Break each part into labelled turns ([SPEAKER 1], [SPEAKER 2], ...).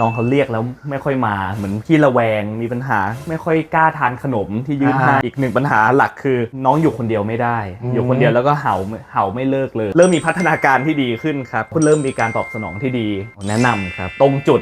[SPEAKER 1] น้องเขาเรียกแล้วไม่ค่อยมาเหมือนขี้ระแวงมีปัญหา ไม่ค่อยกล้าทานขนมที่ยื่นให้
[SPEAKER 2] อ่า
[SPEAKER 1] อีกหนึ่งปัญหาหลักคือ น้องอยู่คนเดียวไม่ได้
[SPEAKER 2] อืม
[SPEAKER 1] อยู่คนเดียวแล้วก็เห่าเห่าไม่เลิกเลย เริ่มมีพัฒนาการที่ดีขึ้นครับคุณเริ่มมีการตอบสนองที่ดีแนะนำครับ ตรงจุด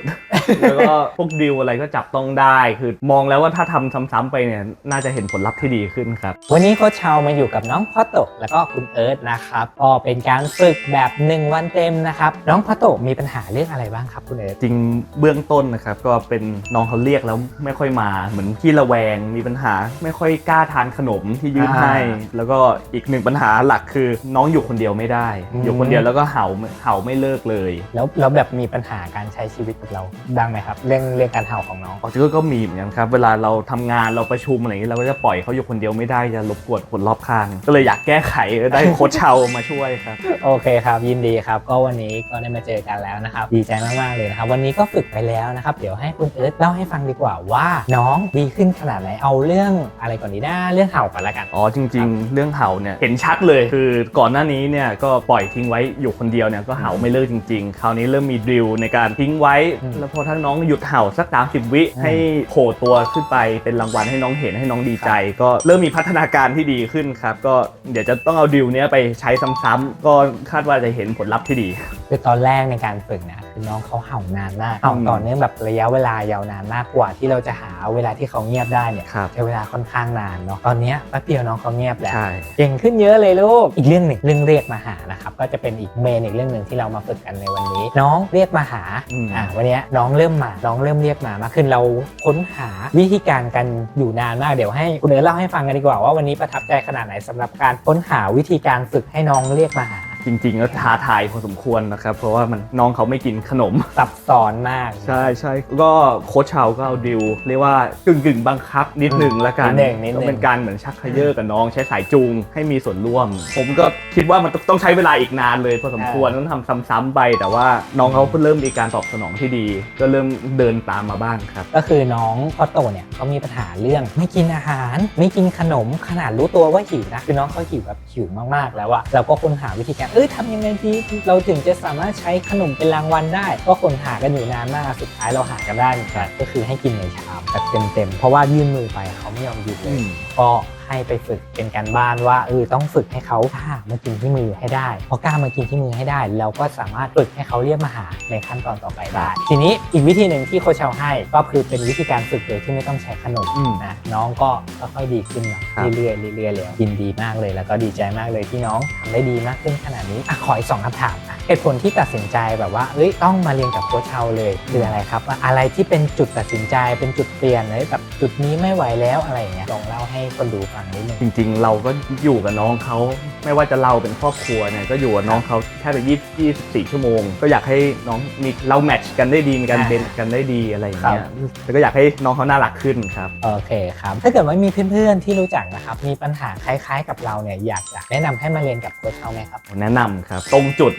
[SPEAKER 1] แล้วก็พวกดิวอะไรก็จับต้องได้ คือมองแล้วว่าถ้าทำซ้ำๆไปเนี่ยน่าจะเห็นผลลัพธ์ที่ดีขึ้นครับ
[SPEAKER 2] วันนี้โค้ชเชามาอยู่กับน้องพอโตะแล้วก็คุณเอิร์ธนะครับก็เป็นการฝึกแบบ 1 วันเต็มนะครับน้องพอโตะมีปัญหาเรื่องอะไรบ้างครับคุณเอิร์ธ
[SPEAKER 1] จริงเบื้องต้นนะครับก็เป็นน้องเขาเรียกแล้วไม่ค่อยมา เหมือนขี้ระแวงมีปัญหา ไม่ค่อยกล้าทานขนมที่ยื่น
[SPEAKER 2] อ่า
[SPEAKER 1] ให้ แล้วก็อีกหนึ่งปัญหาหลักคือน้องอยู่คนเดียวไม่ได้
[SPEAKER 2] อืม
[SPEAKER 1] อยู่คนเดียวแล้วก็เห่าเห่าไม่เลิกเลย
[SPEAKER 2] แล้วแล้วแบบมีปัญหาการใช้ชีวิตกับเราบ้างไหมครับ เรื่องเรื่องการเห่าของน้อง
[SPEAKER 1] ปกติก็มีเหมือนกันครับเวลาเราทำงานเราประชุมอะไรอย่างนี้เราก็จะปล่อยเขาอยู่คนเดียวไม่ได้จะรบกวนคนรอบข้าง ก็เลยอยากแก้ไขได้โค้ชเชามาช่วยครับ
[SPEAKER 2] โอเคครับยินดีครับ ก็วันนี้ก็ได้มาเจอกันแล้วนะครับ ดีใจมากๆเลยนะครับ วันนี้ก็ฝึกไปแล้วนะครับ เดี๋ยวให้คุณเอิร์ธเล่าให้ฟังดีกว่าว่า น้องดีขึ้นขนาดไหนเอาเรื่องอะไรก่อนดีนะเรื่องเห่าก่อนละกัน
[SPEAKER 1] อ๋อจริง ๆ เรื่องเห่าเนี่ยเห็นชัดเลยคือก่อนหน้านี้เนี่ยก็ปล่อยทิ้งไว้อยู่คนเดียวเนี่ยก็เห่าไม่เลิกจริง ๆ คราวนี้เริ่มมีดริลในการทิ้งไว้
[SPEAKER 2] อืม
[SPEAKER 1] แล้วพอถ้าน้องหยุดเห่าสักสามสิบวิ
[SPEAKER 2] อืม
[SPEAKER 1] ให้โผล่ตัวขึ้นไปเป็นรางวัลให้น้องเห็นให้น้องดีใจ ก็เริ่มมีพัฒนาการที่ดีขึ้นครับก็เดี๋ยวจะต้องเอาดริลเนี้ยไปใช้ซ้ำๆก็คาดว่าจะเห็นผลลัพธ์ที่ดี
[SPEAKER 2] คือตอนแรกในการฝึกนะคือ น้องเขาเห่านานมากเห่า
[SPEAKER 1] อืม
[SPEAKER 2] ต่อเนื่องแบบระยะเวลายาวนานมากกว่าที่เราจะหาเวลาที่เขาเงียบได้เนี่ย
[SPEAKER 1] ครับ
[SPEAKER 2] ใช้เวลาค่อนข้างนานเนาะตอนเนี้ยแป๊บเดียวน้องเขาเงียบแล้ว
[SPEAKER 1] ใช่
[SPEAKER 2] เก่งขึ้นเยอะเลยลูกอีกเรื่องหนึ่งเรื่องเรียกมาหานะครับก็จะเป็นอีกเมนอีกเรื่องหนึ่งที่เรามาฝึกกันในวันนี้ น้องเรียกมาหา
[SPEAKER 1] อืม
[SPEAKER 2] อ่าวันเนี้ยน้องเริ่มมาน้องเริ่มเรียกมามากขึ้นเราค้นหาวิธีการกันอยู่นานมากเดี๋ยวให้คุณเอ๋เล่าให้ฟังกันดีกว่าว่าวันนี้ประทับใจขนาดไหนสำหรับการค้นหาวิธีการฝึกให้น้องเรียกมาหา
[SPEAKER 1] จริงๆแล้วท้าทายพอสมควรนะครับ เพราะว่ามันน้องเขาไม่กินขนม
[SPEAKER 2] ซับซ้อนมาก
[SPEAKER 1] ใช่ใช่ก็โค้ชเชาก็เอาดิวเรียกว่ากึ่งกึ่งๆบังคับนิดหนึ่งละกัน
[SPEAKER 2] นิดหนึ่งนิดหนึ่ง
[SPEAKER 1] ก็เป็นการเหมือนชักเขย่อกับน้องใช้สายจูงให้มีส่วนร่วม ผมก็คิดว่ามันต้องใช้เวลาอีกนานเลยพอสมควรต้องทำซ้ำๆไป แต่ว่าน้องเขาก็เริ่มมีการตอบสนองที่ดี ก็เริ่มเดินตามมาบ้างครับ
[SPEAKER 2] ก็คือน้องพอโตเนี่ยเขามีปัญหาเรื่อง ไม่กินอาหาร ไม่กินขนมขนาดรู้ตัวว่าหิวนะคือน้องเขาหิวแบบหิวมากๆแล้วอะเราก็ค้นหาวิธีการเอ้ยทำยังไงดีเราถึงจะสามารถใช้ขนมเป็นรางวัลได้ ก็ค้นหากันอยู่นานมากสุดท้ายเราหากันได้ครับก็คือให้กินในชามแบบเต็มๆเพราะว่ายื่นมือไปเขาไม่ยอมหยุดเลยก็ ให้ไปฝึกเป็นการบ้านว่าเออต้องฝึกให้เขากล้ามากินที่มือให้ได้พอกล้ามากินที่มือให้ได้ เราก็สามารถฝึกให้เขาเรียกมาหาในขั้นตอนต่อไปได้ ทีนี้อีกวิธีหนึ่งที่โคชเชาให้ก็คือเป็นวิธีการฝึกโดยที่ไม่ต้องใช้ขนม
[SPEAKER 1] อืม
[SPEAKER 2] นะน้องก็ค่อยๆดีขึ้นนะครับเรื่อยๆเรื่อยๆเลยยินดีมากเลย แล้วก็ดีใจมากเลยที่น้องทำได้ดีมากขึ้นขนาดนี้อะขออีกสองคำถามอะ เหตุผลที่ตัดสินใจแบบว่าเอ้ยต้องมาเรียนกับโคชเชาเลยคืออะไรครับว่าอะไรที่เป็นจุดตัดสินใจเป็นจุดเปลี่ยนเลยแบบจุดนี้ไม่ไหวแล้วอะไรอย่างเงี้ยลองเล่าให้คนดูฟังนิดนึง
[SPEAKER 1] จริง ๆ เราก็อยู่กับน้องเขาไม่ว่าจะเราเป็นครอบครัวเนี่ยก็อยู่กับน้องเขาแค่ไปยี่ยี่สิบสี่ชั่วโมง ก็อยากให้น้องมีเราแมทช์กันได้ดีมีการ
[SPEAKER 2] อ่า
[SPEAKER 1] เบนกันได้ดีอะไรอย่างเงี้
[SPEAKER 2] ครั
[SPEAKER 1] ย
[SPEAKER 2] บ
[SPEAKER 1] แล้วก็อยากให้น้องเขาน่ารักขึ้นครับ
[SPEAKER 2] โอเคครับถ้าเกิดว่ามีเพื่อนๆที่รู้จักนะครับมีปัญหาคล้ายๆ กับเราเนี่ยอยากจะแนะนำให้มาเรียนกับโค้ชเขาไหมครับ
[SPEAKER 1] แนะนำครับตรงจุด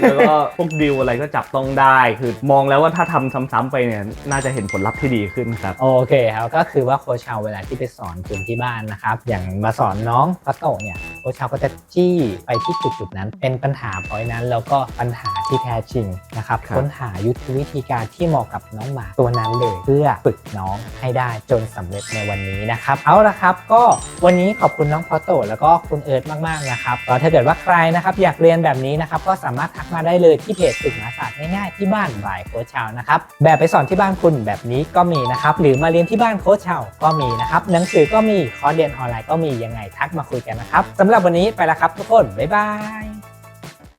[SPEAKER 1] แล้วก็พวกดิวอะไรก็จับต้องได้ คือมองแล้วว่าถ้าทำซ้ำๆไปเนี่ยน่าจะเห็นผลลัพธ์ที่ดีขึ้นครับ
[SPEAKER 2] โอเคครับก็คือว่าโค้ชเชาเวลาที่ไปสอนคุณที่บ้านนะครับ อย่างมาสอนน้องพัตโตะเนี่ย โค้ชเชาก็จะจี้ไปที่จุดๆนั้น เป็นปัญหาพอยนั้น แล้วก็ปัญหาที่แท้จริงนะครับ
[SPEAKER 1] ครับ
[SPEAKER 2] ค้นหายุทธวิธีการที่เหมาะกับน้องหมาตัวนั้นเลย เพื่อฝึกน้องให้ได้จนสำเร็จในวันนี้นะครับ เอาละครับ ก็วันนี้ขอบคุณน้องพัตโตะแล้วก็คุณเอิร์ธมากๆนะครับก็ถ้าเกิดว่าใครนะครับอยากเรียนแบบนี้นะครับก็สามารถทักมาได้เลยที่เพจฝึกหมาศาสตร์ง่ายๆที่บ้านบายโค้ชเชานะครับแบบไปสอนที่บ้านคุณแบบนี้ก็มีนะครับหรือมาเรียนที่บ้านโค้ชเชาก็มีนะครับหนังสือก็มีคอร์สเรียนออนไลน์ก็มียังไงทักมาคุยกันนะครับสำหรับวันนี้ไปแล้วครับทุกคน บ๊ายบาย